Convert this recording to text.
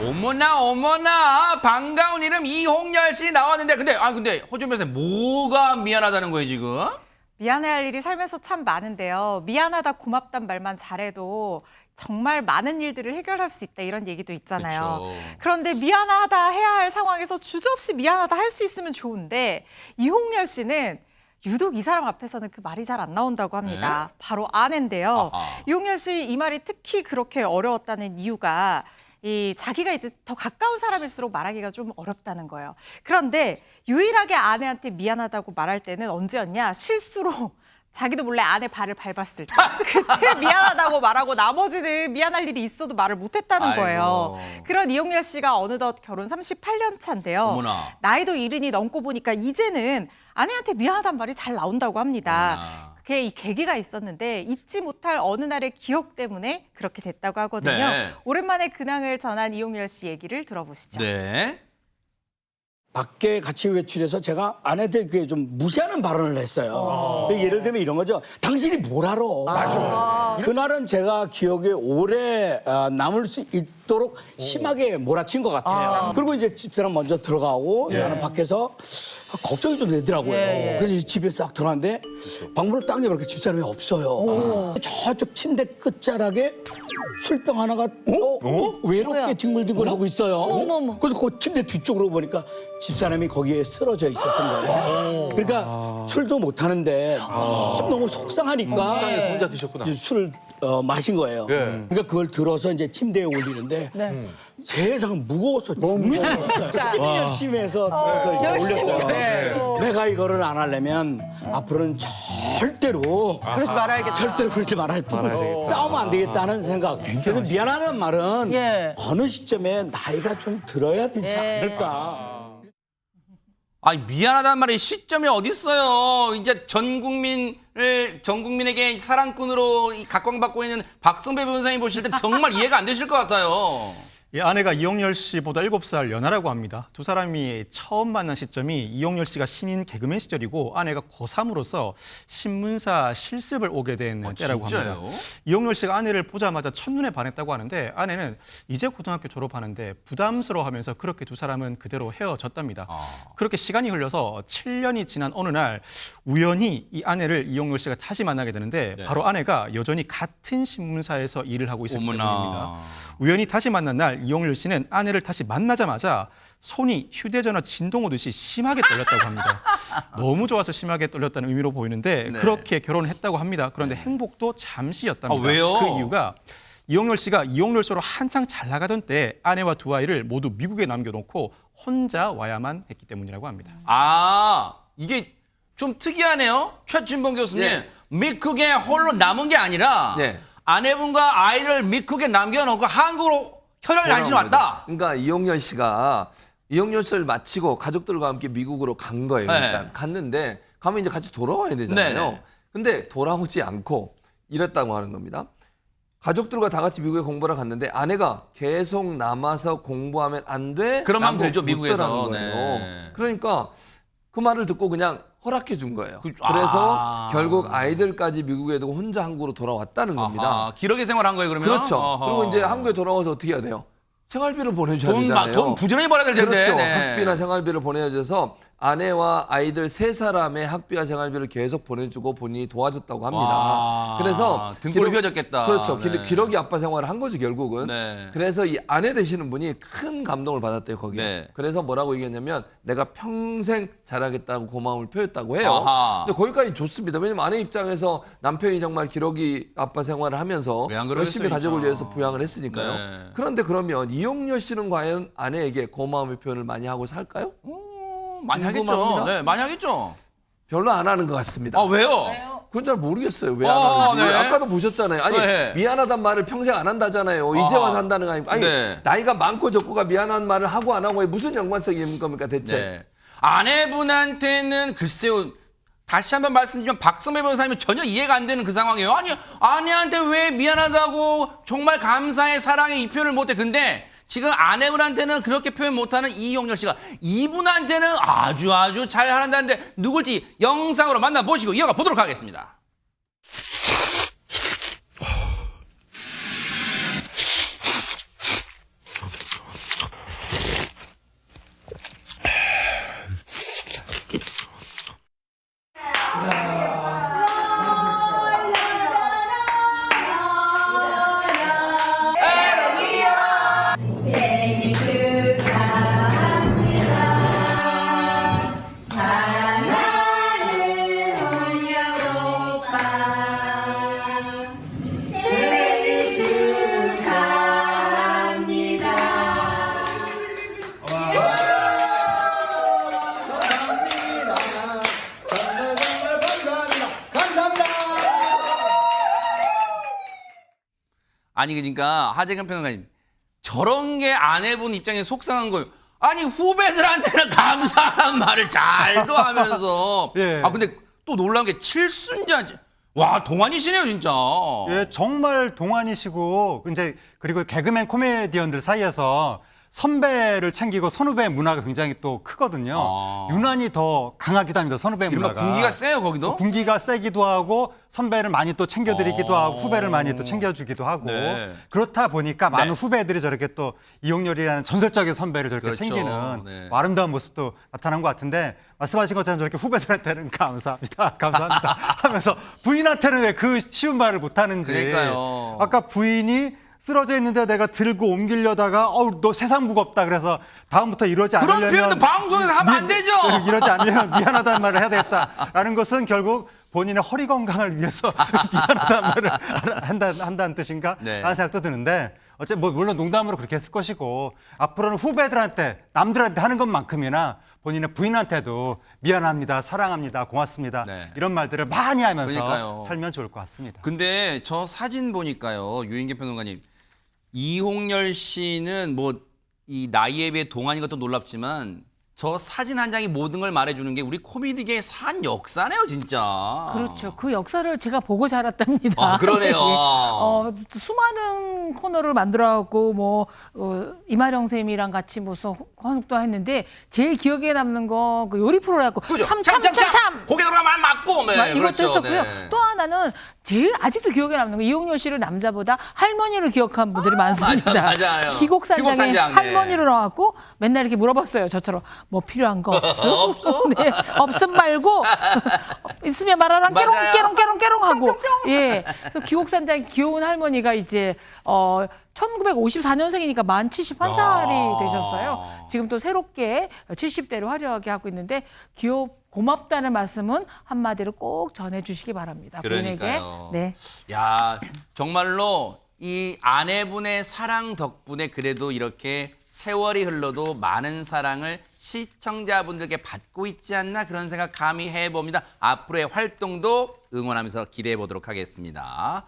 어머나 어머나 반가운 이름 이홍열 씨 나왔는데 근데 아 근데 허준 변호사 뭐가 미안하다는 거예요 지금? 미안해할 일이 살면서 참 많은데요. 미안하다 고맙단 말만 잘해도 정말 많은 일들을 해결할 수 있다 이런 얘기도 있잖아요. 그쵸. 그런데 미안하다 해야 할 상황에서 주저없이 미안하다 할 수 있으면 좋은데 이홍렬 씨는 유독 이 사람 앞에서는 그 말이 잘 안 나온다고 합니다. 바로 아내인데요. 아하. 이홍렬 씨 이 말이 특히 그렇게 어려웠다는 이유가 이 자기가 이제 더 가까운 사람일수록 말하기가 좀 어렵다는 거예요. 그런데 유일하게 아내한테 미안하다고 말할 때는 언제였냐? 실수로 자기도 몰래 아내 발을 밟았을 때 그때 미안하다고 말하고 나머지는 미안할 일이 있어도 말을 못했다는 아이고. 거예요. 그런 이용렬 씨가 어느덧 결혼 38년 차인데요. 어머나. 나이도 이른이 넘고 보니까 이제는 아내한테 미안하단 말이 잘 나온다고 합니다. 어머나. 그게 이 계기가 있었는데 잊지 못할 어느 날의 기억 때문에 그렇게 됐다고 하거든요. 네. 오랜만에 근황을 전한 이용렬 씨 얘기를 들어보시죠. 네. 밖에 같이 외출해서 제가 아내들께 좀 무시하는 발언을 했어요. 예를 들면 이런 거죠. 당신이 뭘 알아? 그날은 제가 기억에 오래 아, 남을 수 있도록 심하게 몰아친 것 같아요. 그리고 이제 집사람 먼저 들어가고 나는 밖에서 걱정이 좀 되더라고요. 그래서 이제 집에 싹 들어갔는데 방문을 딱 열니까 집사람이 없어요. 저쪽 침대 끝자락에 술병 하나가 어? 외롭게 뒹굴뒹굴 하고 있어요. 그래서 그 침대 뒤쪽으로 보니까 집사람이 거기에 쓰러져 있었던 거예요. 그러니까 술도 못 하는데 너무 속상하니까 혼자 드셨구나. 이제 술을 어, 마신 거예요. 그러니까 그걸 들어서 이제 침대에 올리는데 세상 무거워서 죽는 줄 알았어요. 12년 심해서 들어서 이제 올렸어요. 내가 이거를 안 하려면 앞으로는 절대로 그러지 말아야겠다. 절대로 그러지 말아야 돼. 싸우면 안 되겠다는 생각. 그래서 미안하다는 말은 예. 어느 시점에 나이가 좀 들어야 되지 않을까. 아니 미안하다는 말이 시점이 어디 있어요? 이제 전 국민을 전 국민에게 사랑꾼으로 이 각광받고 있는 박성배 변호사님 보실 때 정말 이해가 안 되실 것 같아요. 이 아내가 이용열 씨보다 7살 연하라고 합니다. 두 사람이 처음 만난 시점이 이용열 씨가 신인 개그맨 시절이고 아내가 고3으로서 신문사 실습을 오게 된 아, 때라고 진짜요? 합니다. 이용열 씨가 아내를 보자마자 첫눈에 반했다고 하는데 아내는 이제 고등학교 졸업하는데 부담스러워하면서 그렇게 두 사람은 그대로 헤어졌답니다. 아. 그렇게 시간이 흘러서 7년이 지난 어느 날 우연히 이 아내를 이용열 씨가 다시 만나게 되는데 바로 아내가 여전히 같은 신문사에서 일을 하고 있었기 어머나. 때문입니다. 우연히 다시 만난 날 이용렬 씨는 아내를 다시 만나자마자 손이 휴대전화 진동 오듯이 심하게 떨렸다고 합니다. 너무 좋아서 심하게 떨렸다는 의미로 보이는데 네. 그렇게 결혼을 했다고 합니다. 그런데 행복도 잠시였답니다. 아, 왜요? 그 이유가 이용렬 씨가 이용렬 씨로 한창 잘 나가던 때 아내와 두 아이를 모두 미국에 남겨놓고 혼자 와야만 했기 때문이라고 합니다. 아 이게 좀 특이하네요. 최진봉 교수님 예. 미국에 홀로 남은 게 아니라 예. 아내분과 아이를 미국에 남겨놓고 한국으로 혈혈 단신 왔다. 그러니까 이용열 씨가 이용열 씨를 마치고 가족들과 함께 미국으로 간 거예요. 네. 일단 갔는데 가면 이제 같이 돌아와야 되잖아요. 네네. 근데 돌아오지 않고 이랬다고 하는 겁니다. 가족들과 다 같이 미국에 공부하러 갔는데 아내가 계속 남아서 공부하면 안 돼. 마음 라고 들죠, 미국에서. 거예요. 네. 그러니까 그 말을 듣고 그냥 허락해 준 거예요. 그- 그, 래서 아. 결국 아이들까지 미국에 두고 혼자 한국으로 돌아왔다는 겁니다. 아하, 기러기 생활한 거예요 그러면? 그렇죠. 어허. 그리고 이제 한국에 돌아와서 어떻게 해야 돼요? 생활비를 보내줘야 돈, 되잖아요. 마- 돈 부지런히 벌어야 될 텐데. 그렇죠. 네. 학비나 생활비를 보내줘서 아내와 아이들 세 사람의 학비와 생활비를 계속 보내주고 본인이 도와줬다고 합니다. 와, 그래서 등골이 기록- 휘어졌겠다. 그렇죠. 네. 기- 기러기 아빠 생활을 한 거죠 결국은. 네. 그래서 이 아내 되시는 분이 큰 감동을 받았대요 거기에. 네. 그래서 뭐라고 얘기했냐면 내가 평생 잘하겠다고 고마움을 표했다고 해요. 아하. 근데 거기까지 좋습니다. 왜냐면 아내 입장에서 남편이 정말 기러기 아빠 생활을 하면서 왜안 그러겠어요, 열심히 가족을 진짜. 위해서 부양을 했으니까요. 네. 그런데 그러면 이용렬 씨는 과연 아내에게 고마움의 표현을 많이 하고 살까요? 많이 하겠죠. 궁금합니다. 네, 많이 하겠죠. 별로 안 하는 것 같습니다. 아 왜요? 그건 잘 모르겠어요. 왜안 어, 하는지. 네. 아까도 보셨잖아요. 아니 네. 미안하다는 말을 평생 안 한다잖아요. 이제 아하. 와서 한다는 거 아니고. 아니 네. 나이가 많고 적고가 미안한 말을 하고 안 하고에 무슨 연관성이 있는 겁니까 대체? 네. 아내분한테는 글쎄요. 다시 한번 말씀드리면 박성배 변호사님은 전혀 이해가 안 되는 그 상황이에요. 아니 아내한테 왜 미안하다고 정말 감사의 사랑의 이 표현을 못해. 근데 지금 아내분한테는 그렇게 표현 못하는 이용렬 씨가 이분한테는 아주 아주 잘 한다는데 누굴지 영상으로 만나보시고 이어가 보도록 하겠습니다. 아니 그러니까 하재경 평론가님 저런 게 아내분 입장에 속상한 거예요. 아니 후배들한테는 감사한 말을 잘도 하면서 예. 아 근데 또 놀라운 게 칠순자 와 동안이시네요 진짜. 예, 정말 동안이시고 이제 그리고 개그맨 코미디언들 사이에서 선배를 챙기고 선후배 문화가 굉장히 또 크거든요. 아. 유난히 더 강하기도 합니다. 선후배 이른바 문화가. 군기가 세요 거기도. 군기가 세기도 하고 선배를 많이 또 챙겨드리기도 어. 하고 후배를 많이 또 챙겨주기도 하고 네. 그렇다 보니까 많은 네. 후배들이 저렇게 또 이용렬이라는 전설적인 선배를 저렇게 그렇죠. 챙기는 네. 뭐 아름다운 모습도 나타난 것 같은데 말씀하신 것처럼 저렇게 후배들한테는 감사합니다, 감사합니다 하면서 부인한테는 왜 그 쉬운 말을 못하는지 그러니까요. 아까 부인이 쓰러져 있는데 내가 들고 옮기려다가 어우 너 세상 무겁다 그래서 다음부터 이러지 그런 않으려면 표현도 방송에서 하면 안 미- 되죠. 이러지 않으려면 미안하다는 말을 해야 되겠다라는 것은 결국 본인의 허리 건강을 위해서 미안하다는 말을 한다, 한다는 뜻인가 네. 라는 생각도 드는데 어째 뭐 물론 농담으로 그렇게 했을 것이고 앞으로는 후배들한테 남들한테 하는 것만큼이나 본인의 부인한테도 미안합니다 사랑합니다 고맙습니다 네. 이런 말들을 많이 하면서 그러니까요. 살면 좋을 것 같습니다. 근데 저 사진 보니까요 유인계 평론가님 이홍열 씨는 뭐 이 나이에 비해 동안인 것도 놀랍지만 저 사진 한 장이 모든 걸 말해주는 게 우리 코미디계의 산 역사네요 진짜. 그렇죠. 그 역사를 제가 보고 자랐답니다. 아, 그러네요. 예. 어, 수많은 코너를 만들어갖고 뭐 어, 이마령 쌤이랑 같이 무슨 헌욱도 했는데 제일 기억에 남는 거그 요리 프로라고 그죠? 참 참 참 참. 고개 돌아가면 맞고 네, 막 이것도 그렇죠. 했었고요. 네. 또 하나는 제일 아직도 기억에 남는 거 이용렬 씨를 남자보다 할머니를 기억한 분들이 많습니다. 아, 맞아, 맞아요. 기곡산장에 기곡산장, 네. 할머니로 나왔고 맨날 이렇게 물어봤어요. 저처럼 뭐 필요한 거 없어? 없어? 네, 없음 말고 있으면 말하라 깨롱 맞아요. 깨롱 깨롱 깨롱 하고 예. 그래서 기곡산장 귀여운 할머니가 이제 어 1954년생이니까 만 71살이 되셨어요. 지금 또 새롭게 70대를 화려하게 하고 있는데 귀엽 고맙다는 말씀은 한마디로 꼭 전해 주시기 바랍니다. 그러니까요. 네. 야 정말로 이 아내분의 사랑 덕분에 그래도 이렇게 세월이 흘러도 많은 사랑을 시청자분들께 받고 있지 않나 그런 생각 감히 해봅니다. 앞으로의 활동도 응원하면서 기대해 보도록 하겠습니다.